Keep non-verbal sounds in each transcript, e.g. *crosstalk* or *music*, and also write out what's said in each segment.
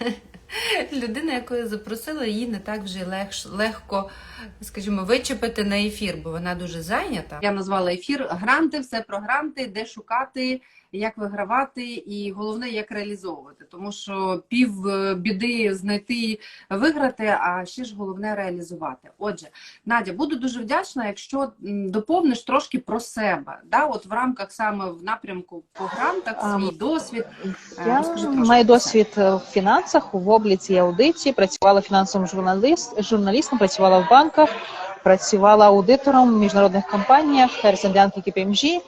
*laughs* людина, яку я запросила, її не так вже лег, легко, скажімо, вичепити на ефір, бо вона дуже зайнята. Я назвала ефір гранти, все про гранти, де шукати, як вигравати, і головне, як реалізовувати. Тому що пів е, біди знайти, виграти, а ще ж головне реалізувати. Отже, Надя, буду дуже вдячна, якщо доповниш трошки про себе. Да? От в рамках саме в напрямку по грантах, Ам, свій досвід. Е, Я розкажи трошки маю досвід е, в фінансах, в обліці і аудиті, працювала фінансовим журналіст, журналістом, працювала в банках, працювала аудитором в міжнародних компаніях, і KPMG,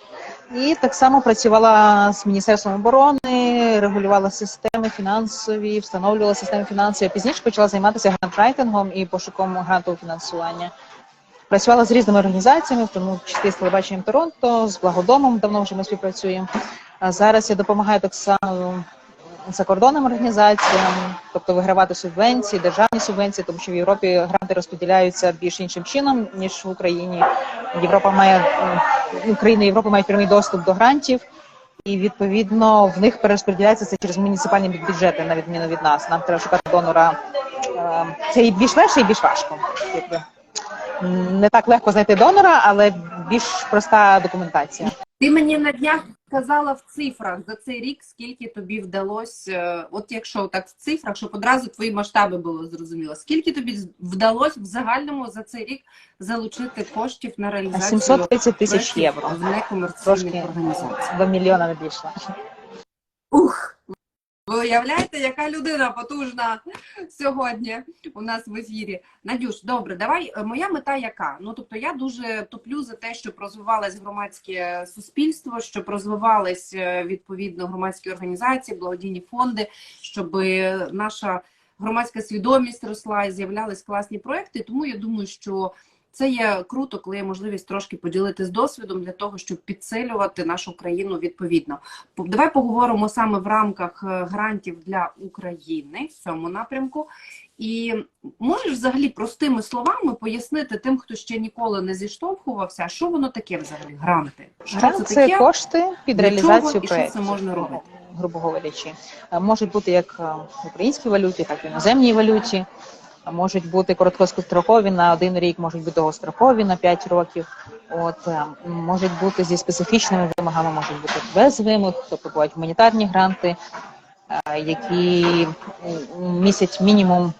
і так само працювала з Міністерством оборони, регулювала системи фінансові, встановлювала системи фінансові. Пізніше почала займатися грантрайтингом і пошуком грантового фінансування. Працювала з різними організаціями, в тому числі з телебаченням Торонто, з благодомом давно вже ми співпрацюємо. А зараз я допомагаю так само закордонним організаціям, тобто вигравати субвенції, державні субвенції, тому що в Європі гранти розподіляються більш іншим чином ніж в Україні. Європа має Україна і Європа мають прямий доступ до грантів, і відповідно в них перерозподіляється це через муніципальні бюджети, на відміну від нас. Нам треба шукати донора. Е, Це і більш легше, і більш важко. Не так легко знайти донора, але більш проста документація. Ти мені на днях казала в цифрах за цей рік, скільки тобі вдалося, е, от якщо так в цифрах, щоб одразу твої масштаби було зрозуміло, скільки тобі вдалося в загальному за цей рік залучити коштів на реалізацію 730 тисяч євро. в некомерційних організаціях? до мільйона не. Ух! Ви уявляєте, яка людина потужна сьогодні у нас в ефірі. Надюш, добре, давай. Е, Моя мета яка? Ну тобто я дуже топлю за те, щоб розвивалось громадське суспільство, щоб розвивались е, відповідно громадські організації, благодійні фонди, щоб е, наша громадська свідомість росла і з'являлись класні проекти. Тому я думаю, що це є круто, коли є можливість трошки поділитись досвідом для того, щоб підсилювати нашу країну відповідно. По- Давай поговоримо саме в рамках е, грантів для України в цьому напрямку. І можеш взагалі простими словами пояснити тим, хто ще ніколи не зіштовхувався, що воно таке взагалі гранти? Що Грант це це таке? кошти під для чого реалізацію і що це можна робити? Грубо говорячи, Е, можуть бути як е, в українській валюті, так і в іноземній валюті. Можуть бути короткострокові на один рік, можуть бути довгострокові на 5 років. От е, можуть бути зі специфічними вимогами, можуть бути без вимог, тобто бувають гуманітарні гранти, е, які м, містять мінімум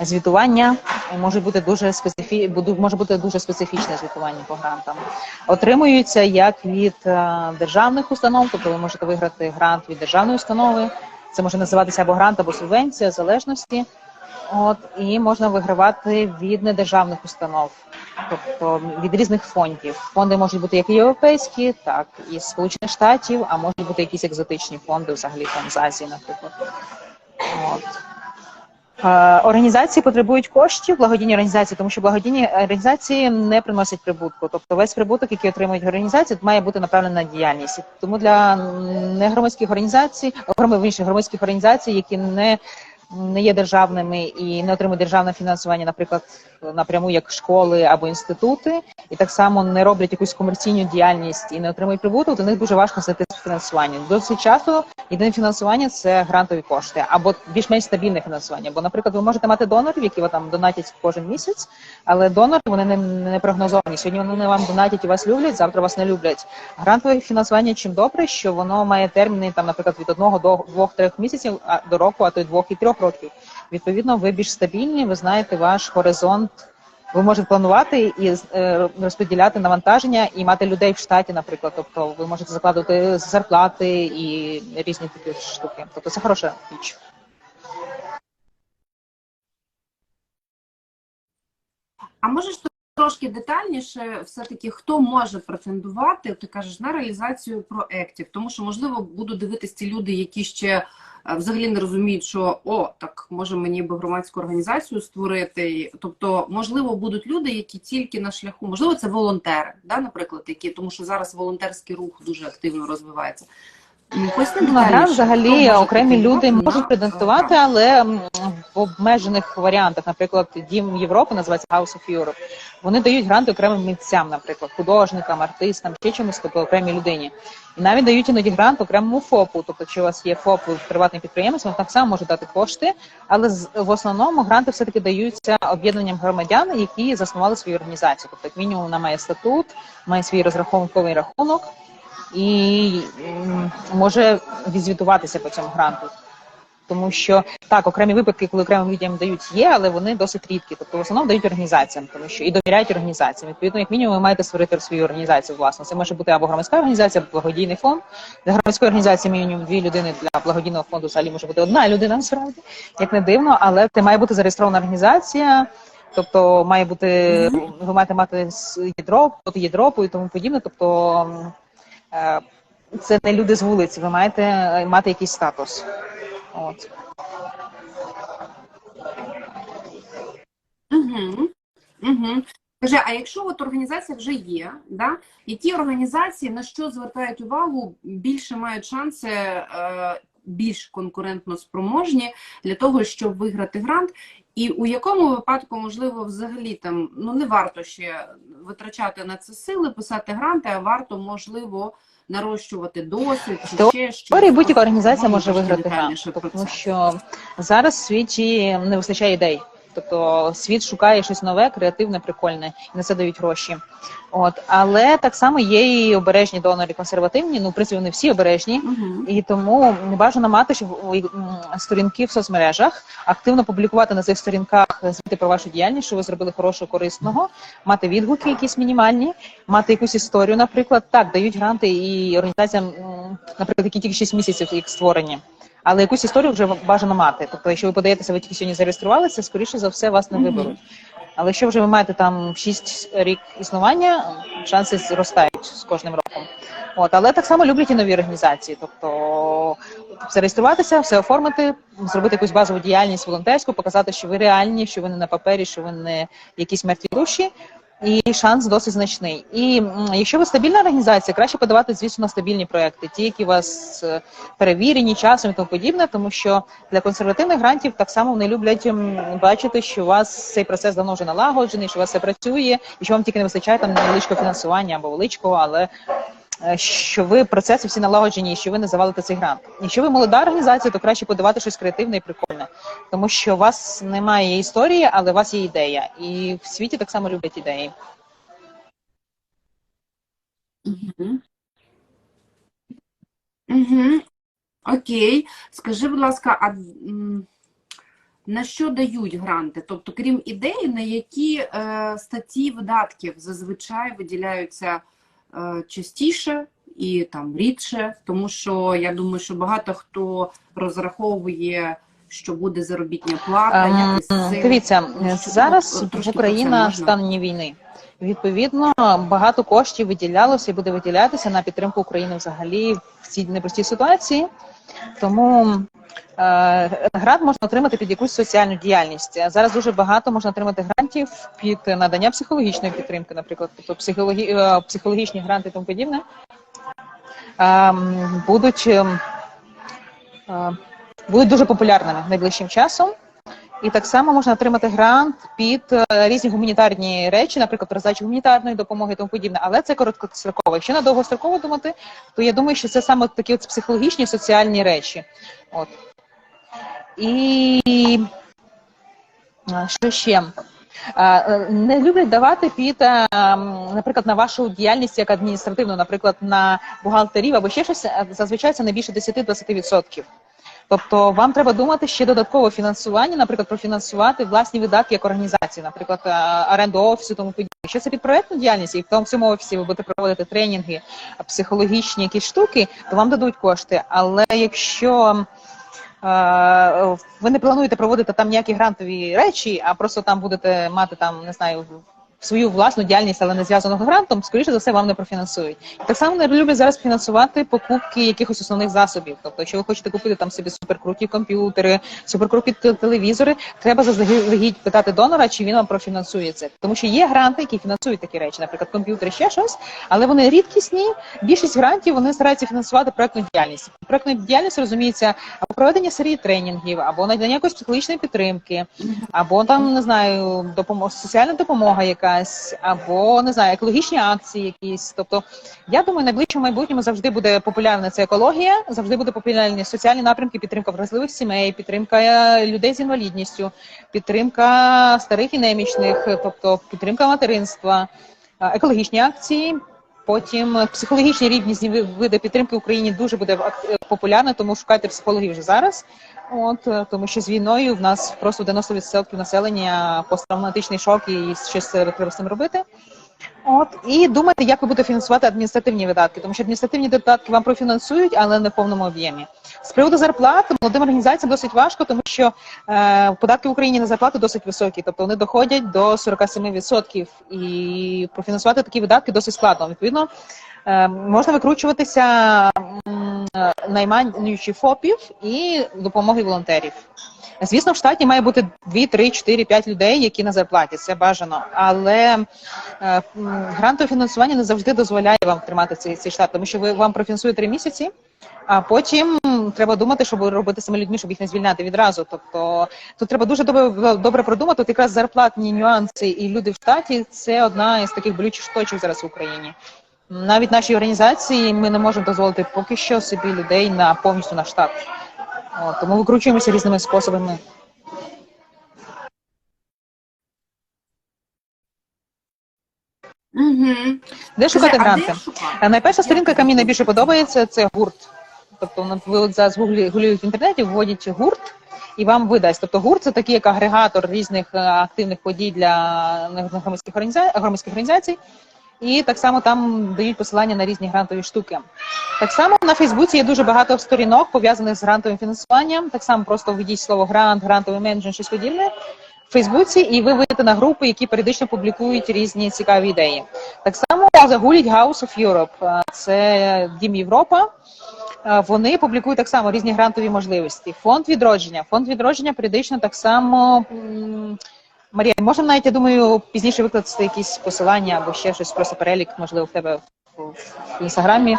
звітування, може бути дуже специфі... може бути дуже специфічне звітування по грантам. Отримуються як від е, державних установ, тобто ви можете виграти грант від державної установи. Це може називатися або грант, або субвенція, в залежності. От і можна вигравати від недержавних установ, тобто від різних фондів. Фонди можуть бути як європейські, так і Сполучених Штатів, а можуть бути якісь екзотичні фонди, взагалі там з Азії, наприклад. От. Е, Організації потребують коштів, благодійні організації, тому що благодійні організації не приносять прибутку. Тобто весь прибуток, який отримують організації, має бути направлений на діяльність. Тому для негромадських організацій, громадських організацій, які не не є державними і не отримують державне фінансування, наприклад, напряму як школи або інститути, і так само не роблять якусь комерційну діяльність і не отримують прибуток, до них дуже важко знайти фінансування. Досить часто єдине фінансування це грантові кошти або більш-менш стабільне фінансування. Бо, наприклад, ви можете мати донорів, які ви там донатять кожен місяць, але донори вони не, не прогнозовані. Сьогодні вони не вам донатять і вас люблять, завтра вас не люблять. Грантове фінансування чим добре, що воно має терміни там, наприклад, від одного до двох-трьох місяців до року, а то й двох і трьох років. Відповідно, ви більш стабільні, ви знаєте ваш горизонт. Ви можете планувати і е, розподіляти навантаження і мати людей в штаті, наприклад. Тобто ви можете закладувати зарплати і різні такі штуки. Тобто це хороша річ. А можеш трошки детальніше, все-таки хто може претендувати, ти кажеш, на реалізацію проєктів? Тому що, можливо, будуть дивитися ці люди, які ще взагалі не розуміють, що о, так може мені би громадську організацію створити. Тобто, можливо, будуть люди, які тільки на шляху, можливо, це волонтери, да, наприклад, які, тому що зараз волонтерський рух дуже активно розвивається. Ну, поясни На детальніше, грант взагалі окремі люди можуть претендувати, але в обмежених варіантах. Наприклад, Дім Європи називається House of Europe. Вони дають гранти окремим митцям, наприклад, художникам, артистам, ще чомусь, тобто окремій людині. І навіть дають іноді грант окремому ФОПу. Тобто, якщо у вас є ФОП приватний підприємець, так само може дати кошти, але в основному гранти все-таки даються об'єднанням громадян, які заснували свою організацію. Тобто, як мінімум, вона має статут, має свій розрахунковий рахунок і може відзвітуватися по цьому гранту. Тому що так, окремі випадки, коли окремим людям дають, є, але вони досить рідкі. Тобто в основному дають організаціям, тому що і довіряють організаціям. Відповідно, як мінімум, ви маєте створити свою організацію власну. Це може бути або громадська організація, або благодійний фонд. Для громадської організації мінімум дві людини для благодійного фонду взагалі може бути одна людина насправді, як не дивно, але це має бути зареєстрована організація. Тобто має бути ви маєте мати ядро, ядропу і тому подібне. Тобто це не люди з вулиці, ви маєте е, мати якийсь статус. От. Угу. Скажи, а якщо от організація вже є, да? які організації на що звертають увагу, більше мають шанси е, більш конкурентно спроможні для того, щоб виграти грант, і у якому випадку, можливо, взагалі там ну не варто ще витрачати на це сили, писати гранти, а варто, можливо, нарощувати досвід чи ще щось. будь-яка організація може виграти грант, тому що зараз в світі не вистачає ідей. Тобто світ шукає щось нове, креативне, прикольне, і на це дають гроші. От але так само є і обережні донори, консервативні. Ну, в принципі, вони всі обережні. Угу. І тому бажано мати щоб сторінки в соцмережах, активно публікувати на цих сторінках звіти про вашу діяльність, що ви зробили хорошого, корисного, мати відгуки якісь мінімальні, мати якусь історію, наприклад. Так, дають гранти і організаціям, наприклад, які тільки 6 місяців їх створені. Але якусь історію вже бажано мати. Тобто, якщо ви подаєтеся, ви тільки сьогодні зареєструвалися, скоріше за все вас не виберуть. Але якщо вже ви маєте там 6 рік існування, шанси зростають з кожним роком. От, але так само люблять і нові організації. Тобто зареєструватися, все оформити, зробити якусь базову діяльність волонтерську, показати, що ви реальні, що ви не на папері, що ви не якісь мертві душі. І шанс досить значний. І якщо ви стабільна організація, краще подавати, звісно, на стабільні проекти, ті, які у вас е, перевірені часом і тому подібне, тому що для консервативних грантів так само вони люблять бачити, що у вас цей процес давно вже налагоджений, що у вас все працює, і що вам тільки не вистачає там невеличкого фінансування або величкого, але що ви процеси всі налагоджені, і що ви не завалите цей грант. Якщо ви молода організація, то краще подавати щось креативне і прикольне, тому що у вас немає історії, але у вас є ідея, і в світі так само люблять ідеї. Угу. Угу. Окей. Скажи, будь ласка, а на що дають гранти? Тобто, крім ідеї, на які е, статті видатків зазвичай виділяються е, частіше і там рідше? Тому що я думаю, що багато хто розраховує, що буде заробітня плата. Ем, з цим. Дивіться, що- зараз в Україна в стані війни. Відповідно, багато коштів виділялося і буде виділятися на підтримку України взагалі в цій непростій ситуації. Тому е, грант можна отримати під якусь соціальну діяльність. Зараз дуже багато можна отримати грантів під надання психологічної підтримки, наприклад, тобто психологі, е, психологічні гранти тому подібне. Ем, будуть, е, будуть дуже популярними найближчим часом. І так само можна отримати грант під е, різні гуманітарні речі, наприклад, роздачу гуманітарної допомоги і тому подібне. Але це короткостроково. Якщо на довгостроково думати, то я думаю, що це саме такі от психологічні соціальні речі. От. І що ще? Е, Не люблять давати під, е, наприклад, на вашу діяльність як адміністративну, наприклад, на бухгалтерів або ще щось, е, зазвичай це не більше 10-20%. Тобто вам треба думати ще додаткове фінансування, наприклад, профінансувати власні видатки як організації, наприклад, оренду офісу, тому подібне. Якщо це під проектну діяльність, і в тому всьому офісі ви будете проводити тренінги, психологічні якісь штуки, то вам дадуть кошти. Але якщо ви не плануєте проводити там ніякі грантові речі, а просто там будете мати там, не знаю, свою власну діяльність, але не зв'язану грантом, скоріше за все вам не профінансують. І так само вони люблять зараз фінансувати покупки якихось основних засобів. Тобто, якщо ви хочете купити там собі суперкруті комп'ютери, суперкруті телевізори, треба заздалегідь питати донора, чи він вам профінансує це. Тому що є гранти, які фінансують такі речі, наприклад, комп'ютери, ще щось, але вони рідкісні. Більшість грантів вони стараються фінансувати проектну діяльність. Проектна діяльність розуміється або проведення серії тренінгів, або надання якоїсь психологічної підтримки, або там не знаю, допомога соціальна допомога якась, або не знаю, екологічні акції якісь. Тобто, я думаю, найближчому майбутньому завжди буде популярна ця екологія, завжди буде популярні соціальні напрямки, підтримка вразливих сімей, підтримка е, людей з інвалідністю, підтримка старих і немічних, тобто підтримка материнства, е, екологічні акції. Потім психологічні різні ви- види підтримки в Україні дуже буде е, популярна, тому шукайте психологів вже зараз. От е, тому що з війною в нас просто 90% населення посттравматичний шок і щось треба з цим робити. От і думайте, як ви будете фінансувати адміністративні видатки, тому що адміністративні видатки вам профінансують, але не в повному об'ємі. З приводу зарплат молодим організаціям досить важко, тому що е, податки в Україні на зарплати досить високі, тобто вони доходять до 47%. І профінансувати такі видатки досить складно. Відповідно, можна викручуватися е, наймаючи ФОПів і допомоги волонтерів. Звісно, в штаті має бути 2, 3, 4, 5 людей, які на зарплаті. Це бажано. Але е, грантове фінансування не завжди дозволяє вам тримати цей, цей штат, тому що ви вам профінансують 3 місяці, а потім треба думати, що буде робити з людьми, щоб їх не звільняти відразу. Тобто тут треба дуже добре, добре продумати. От якраз зарплатні нюанси і люди в штаті це одна із таких болючих точок зараз в Україні. Навіть нашій організації ми не можемо дозволити поки що собі людей на повністю на штат. От, тому викручуємося різними способами. Угу. Де шукати гранти? Найперша сторінка, яка мені найбільше подобається, це гурт. Тобто ви от зараз гуглюєте в інтернеті, вводять гурт і вам видасть. Тобто гурт це такий як агрегатор різних е, активних подій для громадських організацій. І так само там дають посилання на різні грантові штуки. Так само на Фейсбуці є дуже багато сторінок пов'язаних з грантовим фінансуванням. Так само просто введіть слово грант, грантовий менеджмент, щось подібне в Фейсбуці, і ви вийдете на групи, які періодично публікують різні цікаві ідеї. Так само загуліть House of Europe, це Дім Європа. Вони публікують так само різні грантові можливості. Фонд відродження. Фонд відродження періодично так само. Марія, можемо навіть, я думаю, пізніше викласти якісь посилання або ще щось, просто перелік, можливо, в тебе в, інстаграмі,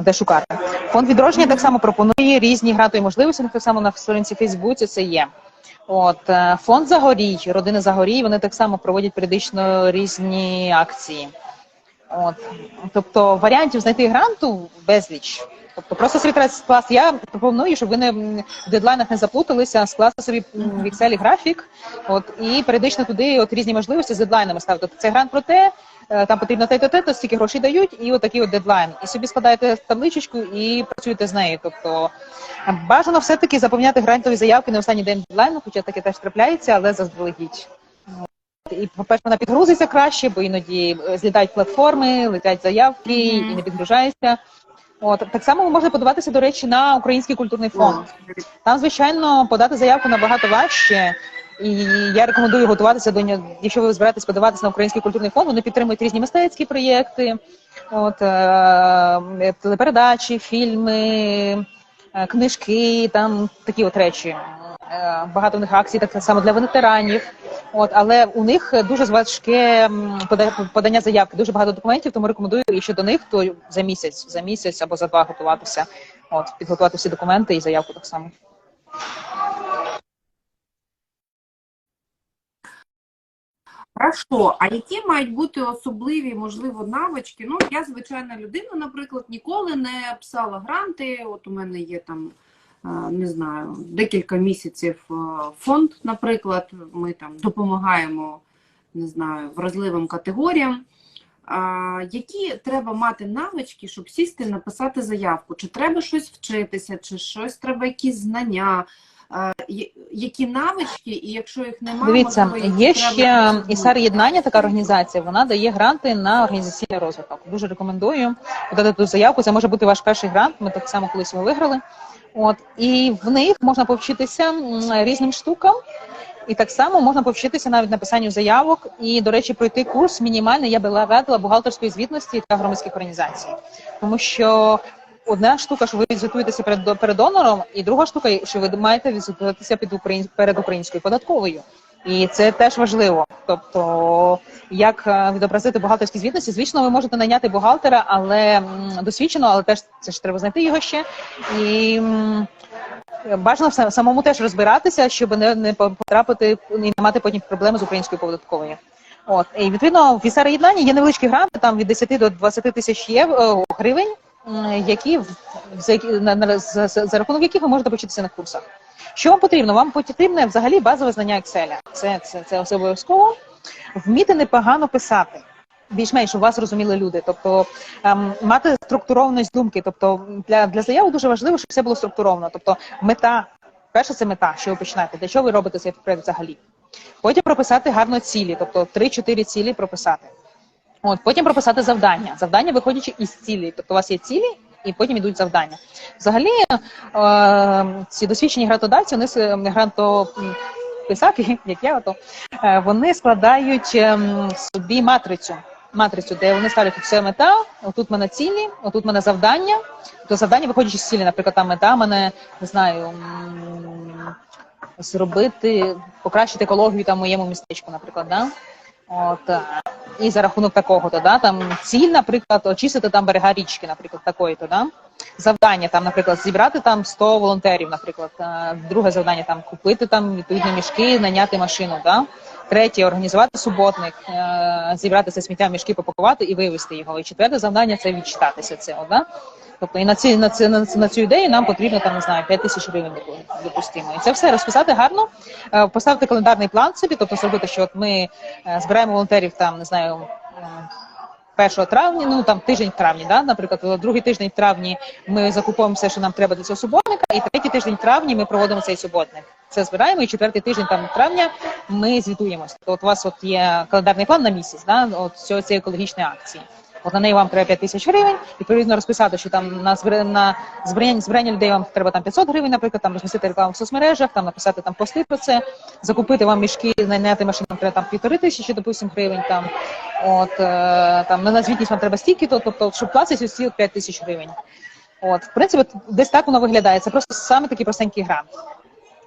де шукати. Фонд відродження так само пропонує різні грантові можливості. Так само на сторінці Фейсбуці це є. От е, фонд Загорій, родини Загорій, вони так само проводять періодично різні акції. От, тобто варіантів знайти гранту безліч. Тобто просто треба скласти. Я пропоную, щоб ви не в дедлайнах не заплуталися, скласти собі в Excel графік, от і періодично туди от різні можливості з дедлайнами ставити. Тобто це грант про те, е, там потрібно те, то те, то стільки грошей дають, і от такий от дедлайн. І собі складаєте табличечку і працюєте з нею. Тобто е, бажано все-таки заповняти грантові заявки на останній день дедлайну, хоча таке теж трапляється, але заздалегідь. І, по-перше, вона підгрузиться краще, бо іноді е, злітають платформи, летять заявки і не підгружається. От так само можна подаватися, до речі, на Український культурний фонд. Там, звичайно, подати заявку набагато важче. І я рекомендую готуватися до нього. Якщо ви збираєтесь подаватися на Український культурний фонд, вони підтримують різні мистецькі проєкти, от е, телепередачі, фільми, е, книжки, там такі от речі. Е, Багато в них акцій, так само для ветеранів. От, але у них дуже важке пода- подання заявки, дуже багато документів, тому рекомендую, якщо до них, то за місяць, за місяць або за два готуватися. От, підготувати всі документи і заявку так само. Хорошо, а які мають бути особливі, можливо, навички? Ну, я звичайна людина, наприклад, ніколи не писала гранти. От у мене є там, не знаю, декілька місяців е, фонд, наприклад, ми там допомагаємо, не знаю, вразливим категоріям. Які треба мати навички, щоб сісти і написати заявку? Чи треба щось вчитися, чи щось треба, якісь знання? Які навички, і якщо їх немає, Дивіться, можливо, є треба ще ісар єднання, така організація. Вона дає гранти на організаційний розвиток. Дуже рекомендую подати ту заявку. Це може бути ваш перший грант. Ми так само колись його виграли. От і в них можна повчитися різним штукам. І так само можна повчитися навіть написанню заявок і, до речі, пройти курс мінімальний я би радила бухгалтерської звітності та громадських організацій, тому що. Одна штука, що ви відзвітуєтеся перед перед донором, і друга штука, що ви маєте візитуватися під україн, перед українською податковою. І це теж важливо. Тобто, як е, відобразити бухгалтерські звітності, звісно, ви можете найняти бухгалтера, але досвідчено, але теж це ж треба знайти його ще. І бажано самому теж розбиратися, щоб не, не потрапити і не мати потім проблеми з українською податковою. От і відповідно в офісера єднання є невеличкі гранти там від 10 до 20 тисяч євро гривень, м, які за, за, за за рахунок яких ви можете почитися на курсах. Що вам потрібно? Вам потрібне взагалі базове знання Excel. Це, це, це, це обов'язково. Вміти непогано писати. Більш-менш щоб вас розуміли люди, тобто ем, мати структурованість думки. Тобто для, для заяви дуже важливо, щоб все було структуровано. Тобто мета, перше це мета, що ви починаєте, для чого ви робите цей проект взагалі. Потім прописати гарно цілі, тобто 3-4 цілі прописати. От, потім прописати завдання. Завдання виходячи із цілі. Тобто у вас є цілі, і потім йдуть завдання. Взагалі, е, ці досвідчені грантодавці, вони грантописаки, *laughs* як я, то е, вони складають ем, собі матрицю. Матрицю, де вони ставлять тут все мета, отут в мене цілі, отут в мене завдання. То завдання виходячи з цілі, наприклад, там мета мене не знаю. Зробити, покращити екологію там моєму містечку, наприклад, да? От, е, і за рахунок такого, то да, там ціль, наприклад, очистити там берега річки, наприклад, такої, то да. Завдання там, наприклад, зібрати там 100 волонтерів, наприклад. Е, Друге завдання там купити там відповідні мішки, наняти машину, да. Третє організувати суботник, е, зібрати це сміття мішки, попакувати і вивезти його. І четверте завдання це відчитатися цього, да. Тобто і на ці на ці на, ці- на цю ідею нам потрібно там не знаю 5 тисяч гривень допустимо. І це все розписати гарно, е, поставити календарний план собі, тобто зробити, що от ми е, збираємо волонтерів там, не знаю. е, 1 травня, ну там тиждень в травні, да, наприклад, другий тиждень в травні ми закуповуємо все, що нам треба для цього суботника, і третій тиждень в травні ми проводимо цей суботник. Це збираємо, і четвертий тиждень там травня ми звітуємося. Тобто от у вас от є календарний план на місяць, да, от цього цієї екологічної акції. От на неї вам треба 5 тисяч гривень, відповідно розписати, що там на збирання, на збирання, людей вам треба там 500 гривень, наприклад, там розмістити рекламу в соцмережах, там написати там пости про це, закупити вам мішки, найняти машину треба там півтори тисячі, допустим, гривень там. От е, там на звітність вам треба стільки, то тобто, щоб платити от 5 тисяч гривень. От, в принципі, десь так воно виглядає. Це просто саме такий простенький грант.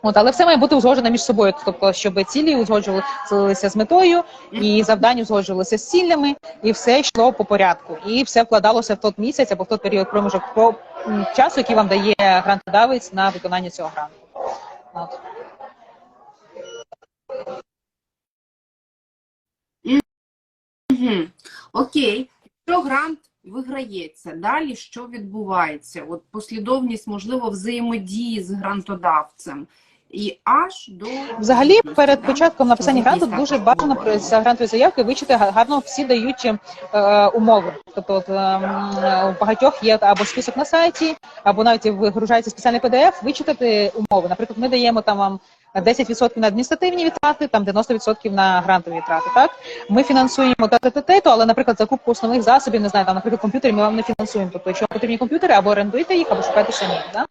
От, але все має бути узгоджено між собою, тобто, щоб цілі узгоджувалися з метою, і завдання узгоджувалися з цілями, і все йшло по порядку, і все вкладалося в той місяць або в той період проміжок про м, часу, який вам дає грантодавець на виконання цього гранту. От. Окей. Якщо грант виграється, далі що відбувається? От послідовність, можливо, взаємодії з грантодавцем. І аж до Взагалі, перед початком написання гранту дуже бажано за грантові заявки вичити гарно всі даючі е, умови. Тобто, от, ем, у багатьох є або список на сайті, або навіть вигружається спеціальний PDF, вичитати умови. Наприклад, ми даємо там вам 10% на адміністративні витрати, там 90% на грантові витрати. Так ми фінансуємо те, але, наприклад, закупку основних засобів, не знаю, там, наприклад, комп'ютерів ми вам не фінансуємо. Тобто, якщо вам потрібні комп'ютери, або орендуйте їх, або шукайте самі. Да?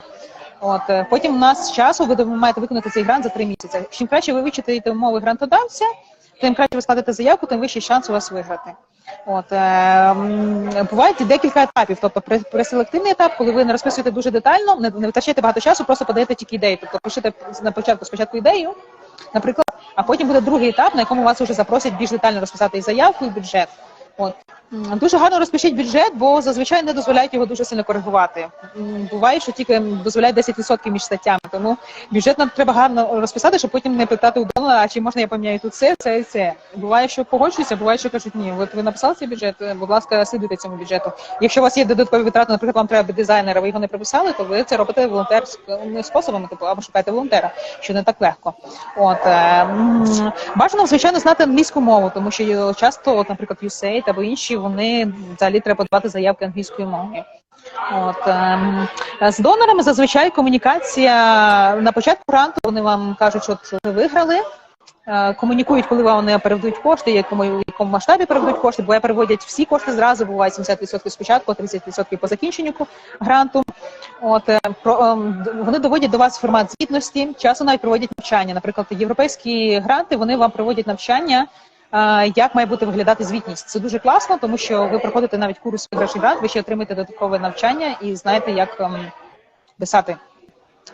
От е, потім у нас часу ви маєте виконати цей грант за три місяці. Чим краще ви вичитаєте умови грантодавця, тим краще ви складете заявку, тим вищий шанс у вас виграти. От е, бувають декілька етапів. Тобто преселективний етап, коли ви не розписуєте дуже детально, не, не витрачаєте багато часу, просто подаєте тільки ідею. Тобто пишете на початку спочатку ідею, наприклад, а потім буде другий етап, на якому вас вже запросять більш детально розписати і заявку, і бюджет. От Дуже гарно розпишіть бюджет, бо зазвичай не дозволяють його дуже сильно коригувати. Буває, що тільки дозволяють 10% між статтями. Тому бюджет нам треба гарно розписати, щоб потім не питати у донора, а чи можна я поміняю тут це, це і це. Буває, що погоджуються, буває, що кажуть, ні, от ви написали цей бюджет, е, будь ласка, слідуйте цьому бюджету. Якщо у вас є додаткові витрати, наприклад, вам треба дизайнера, ви його не прописали, то ви це робите волонтерськими способами, типу або шукаєте волонтера, що не так легко. От е, бажано, звичайно, знати англійську мову, тому що часто, от, наприклад, USAID або інші, вони взагалі треба подавати заявки англійською мовою. От ем, з донорами зазвичай комунікація на початку гранту вони вам кажуть, що ви виграли. е, комунікують, коли вони переведуть кошти, якому якому масштабі переведуть кошти. Буває, переводять всі кошти зразу, буває 70% спочатку, 30% по закінченню гранту. От е, про ем, вони доводять до вас формат звітності, часом навіть проводять навчання. Наприклад, європейські гранти вони вам проводять навчання. Е, Як має бути виглядати звітність? Це дуже класно, тому що ви проходите навіть курс перший грант, ви ще отримаєте додаткове навчання і знаєте, як ем, писати,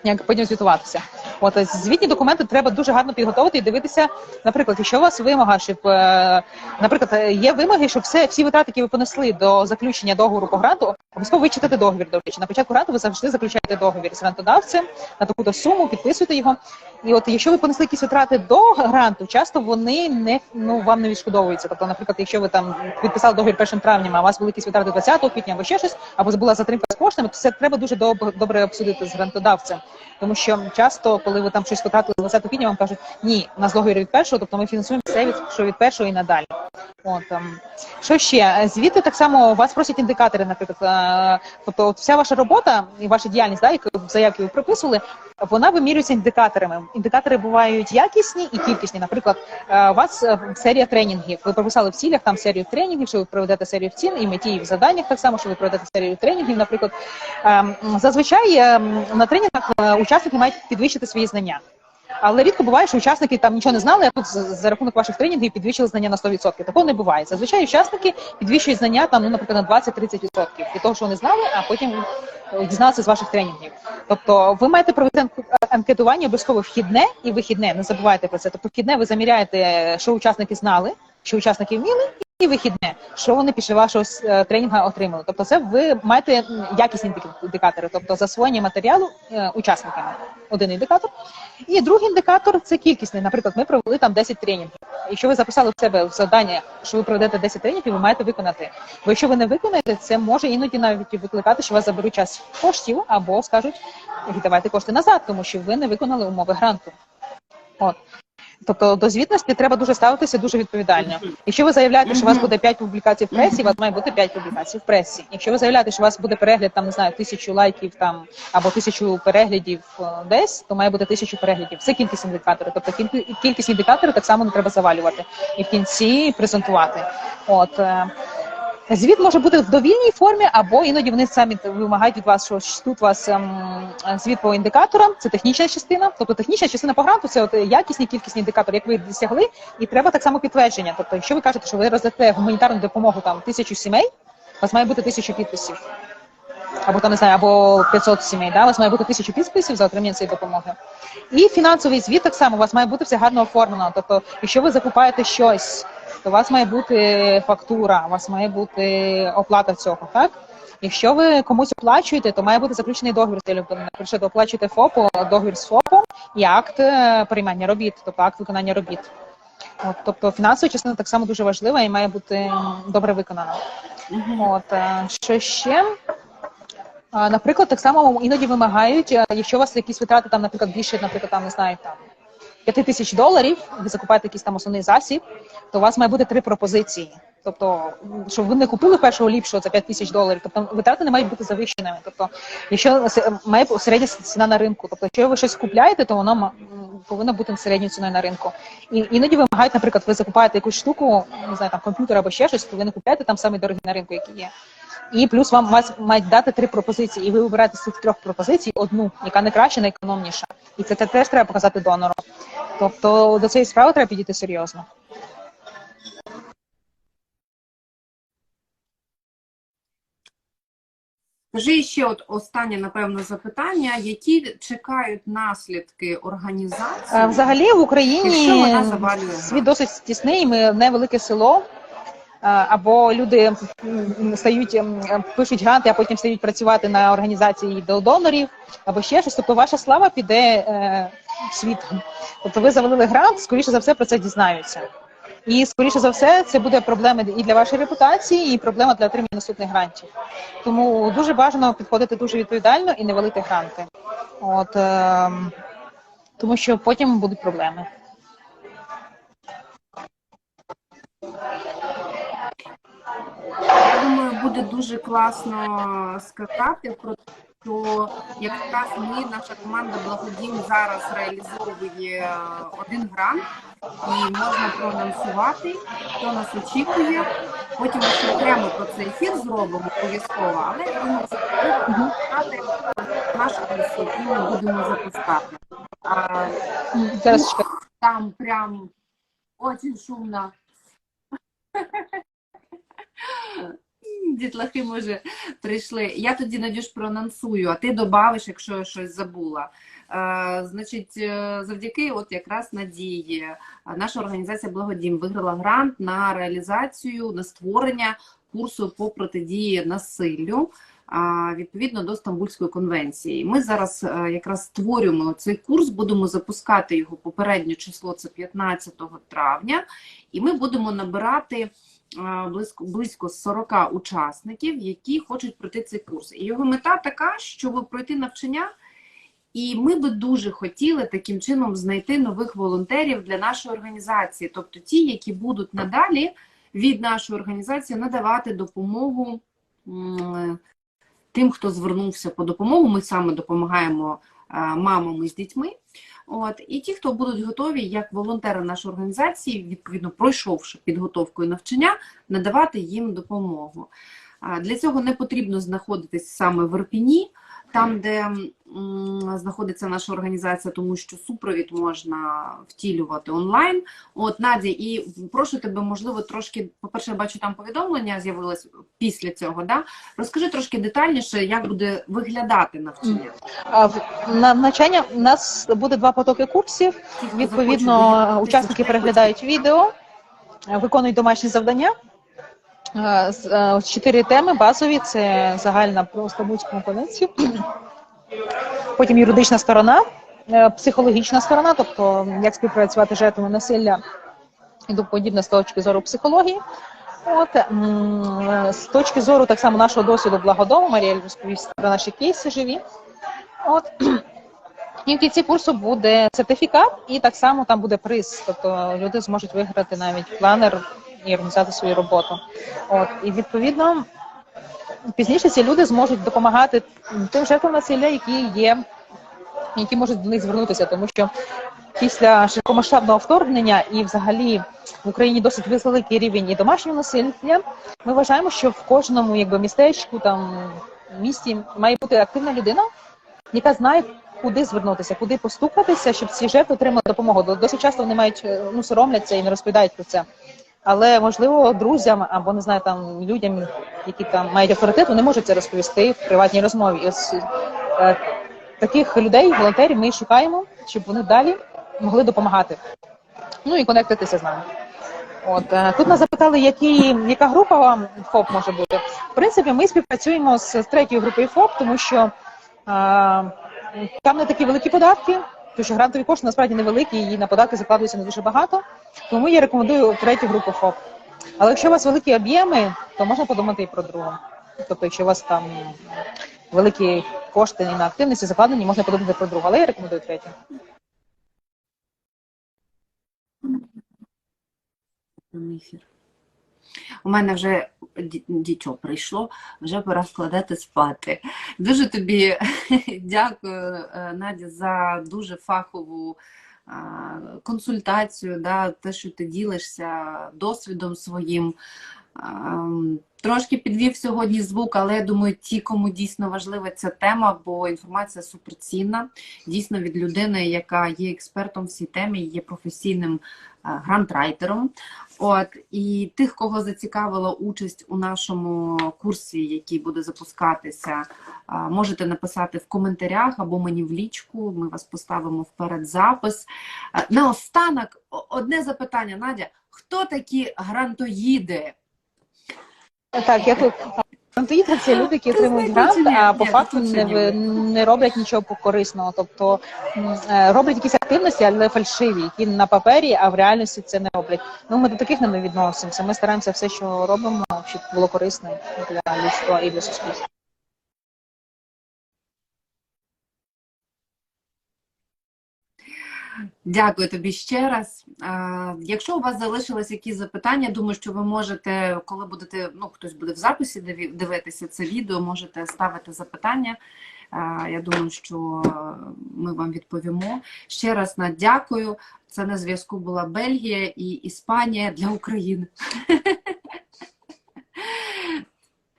як потім звітуватися. От е, звітні документи треба дуже гарно підготувати і дивитися. Наприклад, якщо у вас вимога, щоб е, наприклад, е, є вимоги, щоб все всі витрати, які ви понесли до заключення договору по гранту, обов'язково вичитати договір. До речі, на початку гранту ви завжди заключаєте договір з грантодавцем на таку-то суму, підписуєте його. І от якщо ви понесли якісь витрати до гранту, часто вони не ну вам не відшкодовуються. Тобто, наприклад, якщо ви там підписали договір першим травнем, а у вас були якісь витрати 20 квітня або ще щось, або була затримка з коштами, то це треба дуже добре обсудити з грантодавцем. Тому що часто, коли ви там щось потратили 20 квітня, вам кажуть, ні, у нас договір від першого, тобто ми фінансуємо все від що від першого і надалі. От що ще? Звідти так само вас просять індикатори, наприклад. Е, Тобто, от вся ваша робота і ваша діяльність, да, яку в заявці ви прописували, вона вимірюється індикаторами. Індикатори бувають якісні і кількісні. Наприклад, е, у вас е, серія тренінгів. Ви прописали в цілях там серію тренінгів, що ви проведете серію цін і меті в заданнях так само, що ви проведете серію тренінгів. Наприклад, Ем, зазвичай ем, на тренінгах е, учасники мають підвищити свої знання. Але рідко буває, що учасники там нічого не знали, а тут за, за рахунок ваших тренінгів підвищили знання на 100%. Такого не буває. Зазвичай учасники підвищують знання там, ну, наприклад, на 20-30% від того, що вони знали, а потім е, дізналися з ваших тренінгів. Тобто ви маєте провести анкетування обов'язково вхідне і вихідне. Не забувайте про це. Тобто вхідне ви заміряєте, що учасники знали, що учасники вміли, і вихідне, що вони після вашого е, тренінгу отримали. Тобто, це ви маєте якісні індик- індикатори, тобто засвоєння матеріалу е, учасниками. Один індикатор. І другий індикатор це кількісний. Наприклад, ми провели там 10 тренінгів. Якщо ви записали в себе в завдання, що ви проведете 10 тренінгів, ви маєте виконати. Бо якщо ви не виконаєте, це може іноді навіть викликати, що вас заберуть час коштів або скажуть віддавайте кошти назад, тому що ви не виконали умови гранту. От. Тобто до звітності треба дуже ставитися дуже відповідально. Якщо ви заявляєте, що у вас буде 5 публікацій в пресі, у вас має бути 5 публікацій в пресі. Якщо ви заявляєте, що у вас буде перегляд, там не знаю, тисячу лайків там або тисячу переглядів е, десь, то має бути тисячу переглядів. Це кількість індикаторів. Тобто кіль- кількість індикаторів так само не треба завалювати і в кінці презентувати. От е, Звіт може бути в довільній формі, або іноді вони самі вимагають від вас, що тут у вас ем, звіт по індикаторам, це технічна частина. Тобто технічна частина по гранту це от якісні кількісні індикатори, як ви досягли, і треба так само підтвердження. Тобто, якщо ви кажете, що ви роздасте гуманітарну допомогу там тисячу сімей, у вас має бути тисячу підписів. Або там не знаю, або 500 сімей, да? у вас має бути тисячу підписів за отримання цієї допомоги. І фінансовий звіт так само у вас має бути все гарно оформлено. Тобто, якщо ви закупаєте щось, то у вас має бути фактура, у вас має бути оплата цього, так? Якщо ви комусь оплачуєте, то має бути заключений договір з людиною. Наприклад, оплачуєте ФОПу, договір з ФОПом і акт е, переймання робіт, тобто акт виконання робіт. От, тобто фінансова частина так само дуже важлива і має бути добре виконана. От е, що ще? Наприклад, так само іноді вимагають, е, якщо у вас якісь витрати там, наприклад, більше, наприклад, там не знаю, там 5 тисяч доларів, ви закупаєте якийсь там основний засіб, то у вас має бути три пропозиції. Тобто, щоб ви не купили першого ліпшого за 5 тисяч доларів, тобто витрати не мають бути завищеними. Тобто, якщо має середня ціна на ринку, тобто, якщо ви щось купляєте, то воно повинно бути середньою ціною на ринку. І іноді вимагають, наприклад, ви закупаєте якусь штуку, не знаю, там комп'ютер або ще щось, то ви не купляєте там самі дорогі на ринку, які є. І плюс вам мають дати три пропозиції, і ви вибираєте з цих трьох пропозицій одну, яка найкраща, найекономніша. І це, теж треба показати донору. Тобто до цієї справи треба підійти серйозно. Скажи ще от останнє, напевно, запитання. Які чекають наслідки організації? Е, Взагалі в Україні світ досить тісний, ми невелике село. Е, Або люди стають пишуть гранти, а потім стають працювати на організації до донорів, або ще щось. Тобто ваша слава піде е, в світ. Тобто ви завалили грант, скоріше за все про це дізнаються. І скоріше за все, це буде проблема і для вашої репутації, і проблема для отримання наступних грантів. Тому дуже бажано підходити дуже відповідально і не валити гранти. От ем, тому що потім будуть проблеми. Я думаю, буде дуже класно сказати про те, що якраз ми, наша команда Благодім зараз реалізовує е, один грант, і можна проанонсувати, хто нас очікує. Потім ми ще окремо про цей ефір зробимо обов'язково, але я думаю, це нашу місію, які ми будемо запускати. А, Зараз чекаю. там прям очень шумно. *laughs* Дітлахи, може, прийшли. Я тоді, Надюш, проанонсую, а ти додавиш, якщо я щось забула. Е, значить, е, завдяки от якраз Надії, е, наша організація Благодім виграла грант на реалізацію, на створення курсу по протидії насиллю. Відповідно до Стамбульської конвенції, ми зараз е, якраз створюємо цей курс, будемо запускати його попереднє число це 15 травня, і ми будемо набирати близько близько 40 учасників, які хочуть пройти цей курс. І його мета така, щоб пройти навчання. І ми би дуже хотіли таким чином знайти нових волонтерів для нашої організації, тобто ті, які будуть надалі від нашої організації надавати допомогу тим, хто звернувся по допомогу. Ми саме допомагаємо е, мамам із дітьми. От і ті, хто будуть готові, як волонтери нашої організації, відповідно пройшовши підготовку і навчання, надавати їм допомогу. Для цього не потрібно знаходитись саме в Ірпіні, там, де м, знаходиться наша організація, тому що супровід можна втілювати онлайн. От Надя, і прошу тебе, можливо, трошки, по-перше, я бачу, там повідомлення з'явилось після цього. Да? Розкажи трошки детальніше, як буде виглядати навчання. На навчання у нас буде два потоки курсів. Відповідно, учасники переглядають відео, виконують домашні завдання. Е, е, Чотири теми базові: це загальна про Стамбульську конвенцію, потім юридична сторона, е, психологічна сторона, тобто як співпрацювати з жертвами насилля і подібне з точки зору психології. От з точки зору так само нашого досвіду благодому, Марія розповість про наші кейси живі. От і в кінці курсу буде сертифікат, і так само там буде приз. Тобто люди зможуть виграти навіть планер і організувати свою роботу. От і відповідно пізніше ці люди зможуть допомагати тим жертвам насилля, які є, які можуть до них звернутися, тому що після широкомасштабного вторгнення і взагалі в Україні досить великий рівень і домашнього насилля. Ми вважаємо, що в кожному якби містечку там місті має бути активна людина, яка знає, куди звернутися, куди постукатися, щоб ці жертви отримали допомогу. Досить часто вони мають е, ну соромляться і не розповідають про це. Але можливо друзям або не знаю там людям, які там мають авторитет, вони можуть це розповісти в приватній розмові. І ось е, таких людей, волонтерів, ми шукаємо, щоб вони далі могли допомагати. Ну і конектитися з нами. От е, тут нас запитали, які, яка група вам ФОП може бути. В принципі, ми співпрацюємо з, третьою групою ФОП, тому що е, там не такі великі податки, тому що грантові кошти насправді невеликі, і на податки закладується не дуже багато. Тому я рекомендую третю групу ФОП. Але якщо у вас великі об'єми, то можна подумати і про другу. Тобто, якщо у вас там великі кошти на активності закладені, можна подумати про другу. Але я рекомендую третю. Ефір. У мене вже ді- дітьо прийшло, вже пора складати спати. Дуже тобі *laughs* дякую, е, Надя, за дуже фахову консультацію, да, те, що ти ділишся досвідом своїм. Трошки підвів сьогодні звук, але я думаю, ті, кому дійсно важлива ця тема, бо інформація суперцінна, дійсно від людини, яка є експертом в цій темі, є професійним грантрайтером. От і тих, кого зацікавила участь у нашому курсі, який буде запускатися, можете написати в коментарях або мені в лічку. Ми вас поставимо в передзапис. А, Наостанок одне запитання, Надя: хто такі грантоїди? Так, я тут. Грантоїди – це люди, які отримують грант, а по факту не, не роблять нічого корисного. Тобто е, роблять якісь активності, але фальшиві, які на папері, а в реальності це не роблять. Ну ми до таких не відносимося. Ми стараємося все, що робимо, щоб було корисно для людства і для суспільства. Дякую тобі ще раз. Якщо у вас залишились якісь запитання, думаю, що ви можете, коли будете, ну хтось буде в записі дивитися це відео, можете ставити запитання. Я думаю, що ми вам відповімо. Ще раз на дякую. Це на зв'язку була Бельгія і Іспанія для України. *laughs*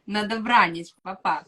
На добраніч, па-па!